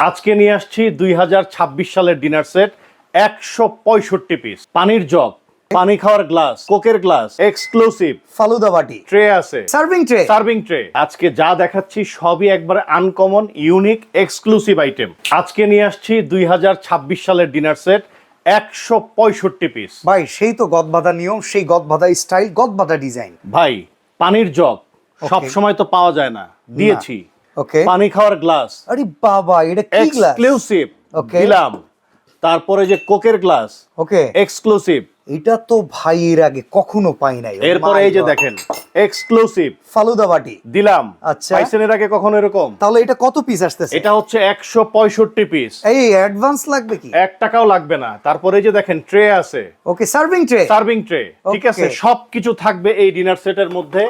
আজকে নিয়ে আসছি দুই হাজার ছাব্বিশ সালের ডিনার সেট একশো পঁয়ষট্টি পিস পানির জগ পানি খাওয়ার গ্লাস কোকের গ্লাস এক্সক্লুসিভ ফালুদা বাটি। ট্রে আছে। সার্ভিং ট্রে সার্ভিং ট্রে আজকে যা দেখাচ্ছি সবই একবারে আনকমন ইউনিক এক্সক্লুসিভ আইটেম আজকে নিয়ে আসছি দুই হাজার ছাব্বিশ সালের ডিনার সেট একশো পঁয়ষট্টি পিস ভাই সেই তো গদবাধা নিয়ম সেই গদবাধা স্টাইল গদবাধা ডিজাইন ভাই পানির জগ সব সময় তো পাওয়া যায় না। দিয়েছি। ওকে পানি খাওয়ার গ্লাস। আরে বাবা এটা কি গ্লাস? এক্সক্লুসিভ ওকে দিলাম। তারপরে যে কোকের গ্লাস ওকে এক্সক্লুসিভ এটা তো ভাই এর আগে কখনো পাই নাই। এরপরে এই যে দেখেন এক্সক্লুসিভ ফালুদা বাটি। দিলাম। আচ্ছা। পাইছেন এর আগে কখনো এরকম? তাহলে এটা কত পিস আসতেছে? এটা হচ্ছে একশো পঁয়ষট্টি পিস এই অ্যাডভান্স লাগবে কি? এক টাকাও লাগবে না। তারপরে এই যে দেখেন ট্রে আছে। Okay serving tray serving tray ঠিক আছে. সবকিছু থাকবে এই ডিনার সেটের মধ্যে।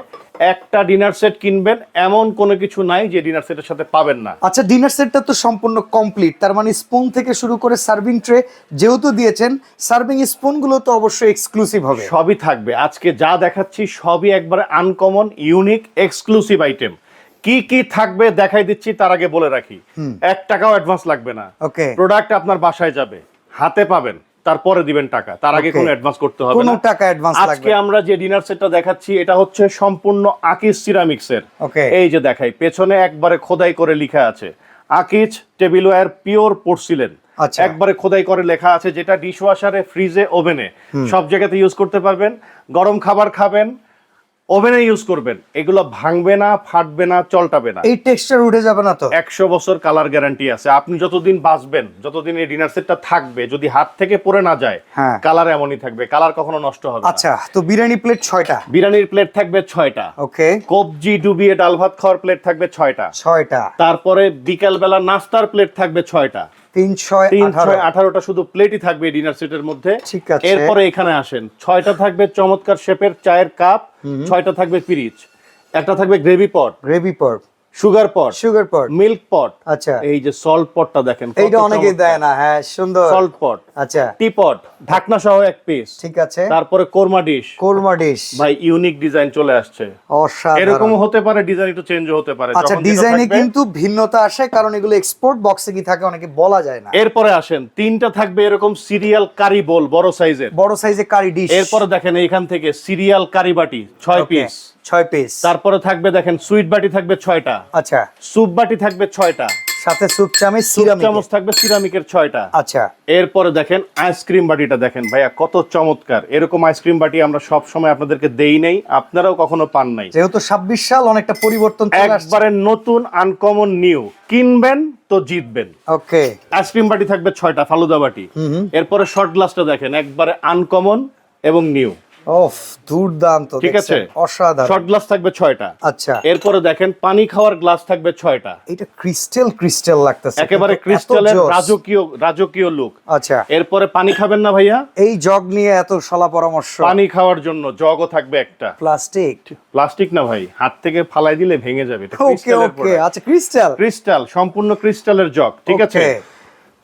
একটা ডিনার সেট কিনবেন এমন কোনো কিছু নাই যে ডিনার সেটের সাথে পাবেন না। আচ্ছা ডিনার সেটটা তো সম্পূর্ণ কমপ্লিট তার মানে স্পুন থেকে শুরু করে সার্ভিং ট্রে যেহেতু দিয়েছেন সার্ভিং স্পুনগুলো তো অবশ্যই এক্সক্লুসিভ হবে। সবই থাকবে। আজকে যা দেখাচ্ছি সবই একবারে আনকমন ইউনিক এক্সক্লুসিভ আইটেম কি কি থাকবে দেখাই দিচ্ছি তার আগে বলে রাখি। এক টাকাও অ্যাডভান্স লাগবে না। ওকে। প্রোডাক্ট আপনার বাসায় যাবে। হাতে পাবেন। তারপরে দিবেন টাকা। তার আগে কোনো অ্যাডভান্স করতে হবে কোনো না। টাকা অ্যাডভান্স লাগবে আজকে আমরা যে ডিনার সেটটা দেখাচ্ছি এটা হচ্ছে সম্পূর্ণ আকিজ সিরামিক্স এর। Okay. এই যে দেখাই পেছনে একবারে খোদাই করে লেখা আছে। Akij tableware pure porcelain. একবারে খোদাই করে লেখা আছে যেটা ডিশওয়াশারে ফ্রিজে ওভেনে সব জায়গাতে ইউজ করতে পারবেন। গরম খাবার খাবেন ওভেনে ইউজ করবেন। এগুলো ভাঙবে না ফাটবে না চলটাবে না। এই টেক্সচার উঠে যাবে না তো? একশো বছর কালার গ্যারান্টি আছে। আপনি যতদিন বাঁচবেন যতদিন এই ডিনার সেটটা থাকবে যদি হাত থেকে পড়ে না যায় হ্যাঁ। কালার এমনই থাকবে। কালার কখনো নষ্ট হবে না। আচ্ছা তো বিরিয়ানি প্লেট ছয়টা? বিরিয়ানির প্লেট থাকবে ছয়টা। ওকে কবজি ডুবিয়ে ডাল ভাত খাওয়ার প্লেট থাকবে ছয়টা। ছয়টা। তারপরে বিকেল বেলা নাস্তার প্লেট থাকবে ছয়টা। আঠারোটা শুধু প্লেটই থাকবে ডিনার সেটের মধ্যে। ঠিক আছে। এরপরে এখানে আসেন। ছয়টা থাকবে চমৎকার শেপের চায়ের কাপ ছয়টা থাকবে পিরিচ। একটা থাকবে gravy pot gravy pot sugar pot sugar pot milk pot আচ্ছা। এই যে সল্ট পটটা দেখেন এইটা অনেকেই দেয় না হ্যাঁ সুন্দর। সল্ট পট আচ্ছা। টি পট ঢাকনা সহ এক পিস ঠিক আছে। তারপরে কোরমা ডিশ কোরমা ডিশ ভাই ইউনিক ডিজাইন চলে আসছে। অসাধারণ। এরকম হতে পারে ডিজাইন একটু চেঞ্জ হতে পারে। আচ্ছা ডিজাইনে কিন্তু ভিন্নতা আসে কারণ এগুলো এক্সপোর্ট বক্সে কি থাকে অনেকে বলা যায় না। এরপরে আসেন তিনটা থাকবে এরকম সিরিয়াল কারি বোল বড় সাইজের বড় সাইজে কারি ডিশ এরপরে দেখেন এইখান থেকে সিরিয়াল কারি বাটি ছয় পিস ছয় পিস তারপরে থাকবে দেখেন সুইট বাটি থাকবে ছয়টা। আচ্ছা। স্যুপ বাটি থাকবে ছয়টা। সাথে স্যুপ চামচ সিরামিক চামচ থাকবে সিরামিকের ছয়টা। আচ্ছা। এরপরে দেখেন আইসক্রিম বাটিটা দেখেন ভাইয়া কত চমৎকার। এরকম আইসক্রিম বাটি আমরা সব সময় আপনাদেরকে দেই নাই আপনারাও কখনো পান নাই। যেহেতু ছাব্বিশ সাল অনেকটা পরিবর্তন চলে আসছে। একবারে নতুন আনকমন নিউ কিনবেন তো জিতবেন। ওকে। আইসক্রিম বাটি থাকবে ছয়টা ফালুদা বাটি। এরপরে শর্ট গ্লাসটা দেখেন একবারে আনকমন এবং নিউ ওফ দুর্দান্ত ঠিক আছে? অসাধারণ। শর্ট গ্লাস থাকবে আচ্ছা। এরপরে দেখেন পানি খাওয়ার গ্লাস থাকবে এটা ক্রিস্টাল ক্রিস্টাল লাগতেছে একেবারে ক্রিস্টালের রাজকীয় রাজকীয় লুক আচ্ছা। এরপরে পানি খাবেন না ভাইয়া? এই জগ নিয়ে এত সলা পরামর্শ। পানি খাওয়ার জন্য জগও থাকবে একটা। প্লাস্টিক প্লাস্টিক না ভাই হাত থেকে ফালাই দিলে ভেঙে যাবে ওকে ওকে আচ্ছা ক্রিস্টাল ক্রিস্টাল সম্পূর্ণ ক্রিস্টালের জগ ঠিক আছে.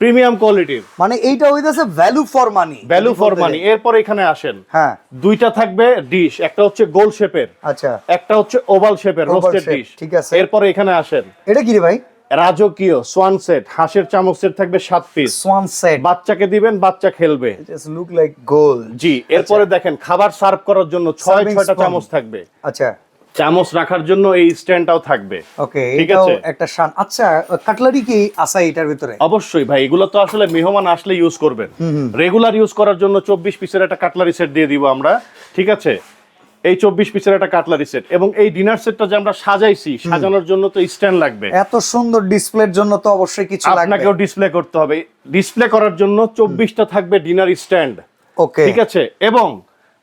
প্রিমিয়াম কোয়ালিটির মানে এইটা হইতাছে value for money value for money এরপর এখানে আসেন। হ্যাঁ। দুইটা থাকবে ডিশ একটা হচ্ছে গোল শেপের আচ্ছা। একটা হচ্ছে ওভাল শেপের রোস্টেড ডিশ ঠিক আছে। এরপরে এখানে আসেন। এটা কি রে ভাই? রাজকীয় সোয়ান সেট হাঁসের চামচ সেট থাকবে সাত পিস সোয়ান সেট বাচ্চাকে দিবেন বাচ্চা খেলবে। জাস্ট লুক লাইক গোল জি এরপরে দেখেন খাবার সার্ভ করার জন্য ছয় ছয়টা চামচ থাকবে। আচ্ছা। চামচ রাখার জন্য এই স্ট্যান্ডটাও থাকবে। ওকে ঠিক আছে? একটা শান। আচ্ছা কাটলারি কি আছে এটার ভিতরে? অবশ্যই ভাই এগুলো তো আসলে মেহমান আসলে ইউজ করবেন। রেগুলার ইউজ করার জন্য চব্বিশ পিসের একটা কাটলারি সেট দিয়ে দিব আমরা ঠিক আছে? এই চব্বিশ পিসের একটা কাটলারি সেট এবং এই ডিনার সেটটা যে আমরা সাজাইছি সাজানোর জন্য তো স্ট্যান্ড লাগবে। এত সুন্দর ডিসপ্লের জন্য তো অবশ্যই কিছু লাগবে। আপনাকেও ডিসপ্লে করতে হবে। ডিসপ্লে করার জন্য চব্বিশটা থাকবে ডিনার স্ট্যান্ড ওকে। ঠিক আছে? এবং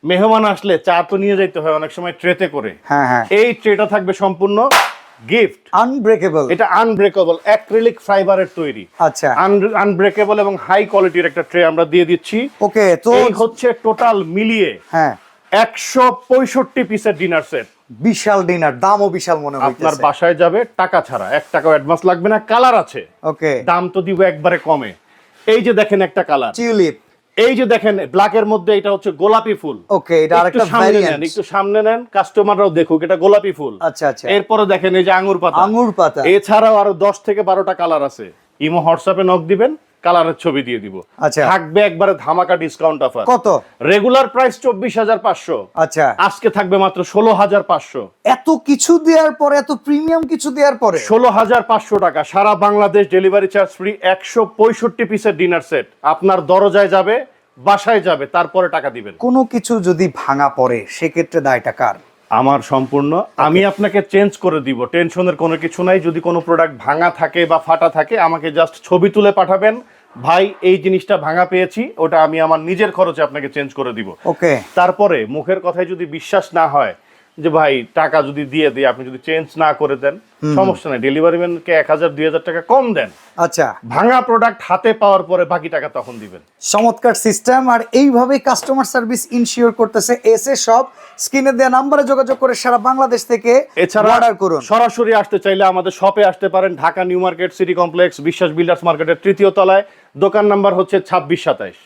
মেহমান আসলে চা তো নিয়ে যাইতে হয় অনেক সময় ট্রেতে করে। হ্যাঁ হ্যাঁ। এই ট্রেটা থাকবে সম্পূর্ণ গিফট আনব্রেকেবল এটা আনব্রেকেবল অ্যাক্রিলিক ফাইবারের তৈরি। আচ্ছা। আনব্রেকেবল এবং হাই কোয়ালিটির একটা ট্রে আমরা দিয়ে দিচ্ছি। ওকে তো হচ্ছে টোটাল মিলিয়ে হ্যাঁ। একশো পঁয়ষট্টি পিসের ডিনার সেট বিশাল ডিনার দামও বিশাল মনে হয় আপনার বাসায় যাবে টাকা ছাড়া এক টাকাও অ্যাডভান্স লাগবে না কালার আছে। ওকে দাম তো দিব একবারে কমে। এই যে দেখেন একটা কালার টিউলিপ এই যে দেখেন ব্ল্যাক এর মধ্যে এটা হচ্ছে গোলাপি ফুল। ওকে এটা আরেকটা সামনে ভ্যারিয়েন্ট নেন একটু সামনে নেন কাস্টমাররাও দেখুক এটা গোলাপি ফুল। আচ্ছা আচ্ছা। এরপরে দেখেন এই যে আঙ্গুর পাতা। আঙ্গুর পাতা। এছাড়াও আরও দশ থেকে বারোটা কালার আছে। ইমো হোয়াটসঅ্যাপে নক দিবেন কালারের ছবি দিয়ে দিব। আচ্ছা। থাকবে একবারে ধামাকা ডিসকাউন্ট অফার কত? রেগুলার প্রাইস চব্বিশ হাজার পাঁচশো। আচ্ছা। আজকে থাকবে মাত্র ষোলো হাজার পাঁচশো। এত কিছু দেওয়ার পরে এত প্রিমিয়াম কিছু দেওয়ার পরে? ষোলো হাজার পাঁচশো টাকা সারা বাংলাদেশ ডেলিভারি চার্জ ফ্রি একশো পঁয়ষট্টি পিসের ডিনার সেট আপনার দরজায় যাবে বাসায় যাবে তারপরে টাকা দিবেন। কোনো কিছু যদি ভাঙা পড়ে সেক্ষেত্রে দায়টা কার? আমার সম্পূর্ণ। আমি আপনাকে চেঞ্জ করে দিব। টেনশনের কোনো কিছু নাই। যদি কোনো প্রোডাক্ট ভাঙা থাকে বা ফাটা থাকে আমাকে জাস্ট ছবি তুলে পাঠাবেন। ভাই এই জিনিসটা ভাঙা পেয়েছি। ওটা আমি আমার নিজের খরচে আপনাকে চেঞ্জ করে দিব। ওকে তারপরে মুখের কথায় যদি বিশ্বাস না হয় যে ভাই টাকা যদি দিয়ে দিই আপনি যদি চেঞ্জ না করে দেন সমস্যা নাই। ডেলিভারি ম্যানকে এক হাজার দুই হাজার টাকা কম দেন। আচ্ছা। ভাঙা প্রোডাক্ট হাতে পাওয়ার পরে বাকি টাকা তখন দিবেন। চমৎকার সিস্টেম আর এইভাবে কাস্টমার সার্ভিস ইনশিওর করতেছে এসে সব স্ক্রিনে দেওয়া নাম্বারে যোগাযোগ করে সারা বাংলাদেশ থেকে এছাড়া অর্ডার করুন। সরাসরি আসতে চাইলে আমাদের শপে আসতে পারেন Dhaka new market city complex Biswas builders মার্কেটের তৃতীয় তলায়। দোকান নাম্বার হচ্ছে ছাব্বিশ সাতাইশ।